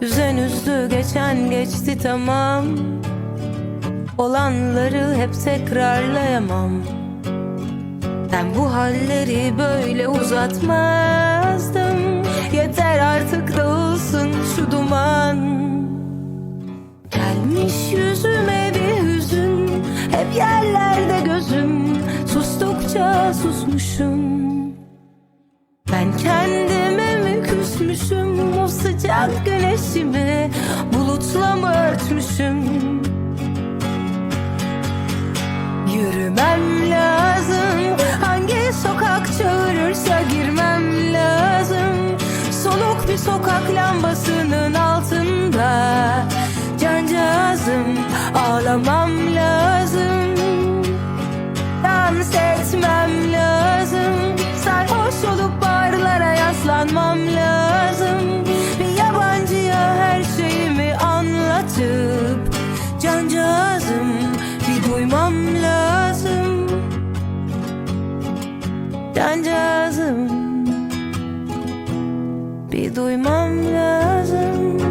Üzen üzdü geçen geçti tamam. Olanları hep tekrarlayamam. Ben bu halleri böyle uzatmazdım. Yeter artık dağılsın şu duman. Gelmiş yüzüme bir hüzün. Hep yerlerde gözüm. Sustukça susmuşum Sıcak güneşimi Bulutla mı örtmüşüm. Yürümem lazım Hangi sokak çağırırsa girmem lazım. Soluk bir sokak lambasının altında Cancağızım ağlamam lazım duymam lazım. Cancağızım bir duymam lazım